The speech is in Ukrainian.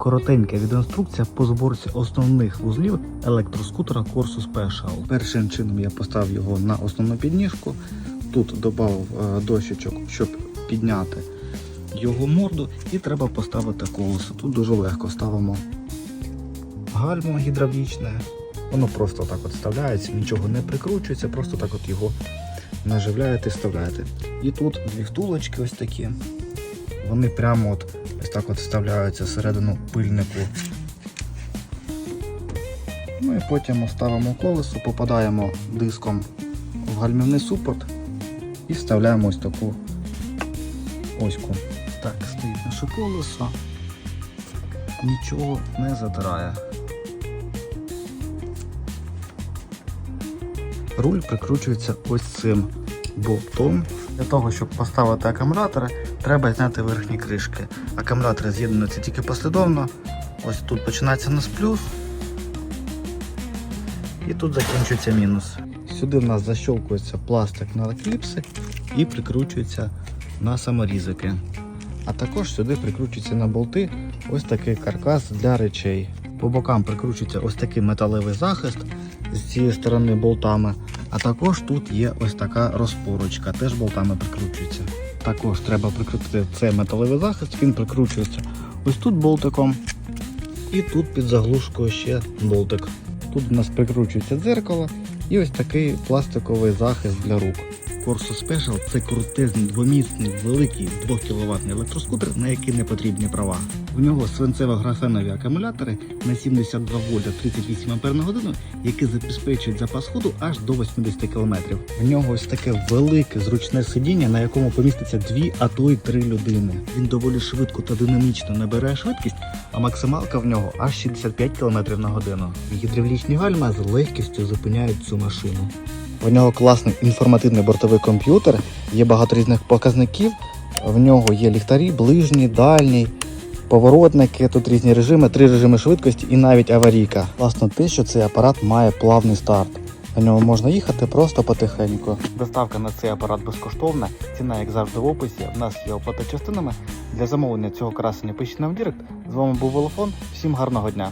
Коротенька відеоінструкція по зборці основних вузлів електроскутера Corsu Special. Першим чином я поставив його на основну підніжку. Тут додав е, дощечок, щоб підняти його морду, і треба поставити колесо. Тут дуже легко ставимо гальмо гідравлічне. Воно просто так от вставляється, нічого не прикручується, просто так от його наживляєте і вставляєте. І тут дві втулочки ось такі. Вони прямо от ось так от вставляються всередину пильнику. Ну і потім ставимо колесо, попадаємо диском в гальмівний супорт і вставляємо ось таку оську. Так, стоїть наше колесо. Нічого не затирає. Руль прикручується ось цим болтом. Для того, щоб поставити акумулятори, треба зняти верхні кришки. Акумулятори з'єднуються тільки послідовно. Ось тут починається у нас плюс. І тут закінчується мінус. Сюди в нас защолкується пластик на кліпси і прикручується на саморізики. А також сюди прикручується на болти ось такий каркас для речей. По бокам прикручується ось такий металевий захист з цієї сторони болтами. А також тут є ось така розпорочка, теж болтами прикручується. Також треба прикрутити цей металевий захист, він прикручується ось тут болтиком. І тут під заглушкою ще болтик. Тут у нас прикручується дзеркало і ось такий пластиковий захист для рук. Corso Special це крутезний двомісний великий 2 кВт електроскутер, на який не потрібні права. В нього свинцево-графенові акумулятори на 72 вольта 38 А на годину, які забезпечують запас ходу аж до 80 км. В нього ось таке велике зручне сидіння, на якому поміститься дві, а то й три людини. Він доволі швидко та динамічно набирає швидкість, а максималка в нього аж 65 км на годину. Гідравлічні гальма з легкістю зупиняють цю машину. В нього класний інформативний бортовий комп'ютер, є багато різних показників. В нього є ліхтарі, ближній, дальній, поворотники, тут різні режими, три режими швидкості і навіть аварійка. Класно те, що цей апарат має плавний старт. На ньому можна їхати просто потихеньку. Доставка на цей апарат безкоштовна. Ціна, як завжди, в описі. В нас є оплата частинами. Для замовлення цього красення пишіть нам в Директ. З вами був Волофон. Всім гарного дня!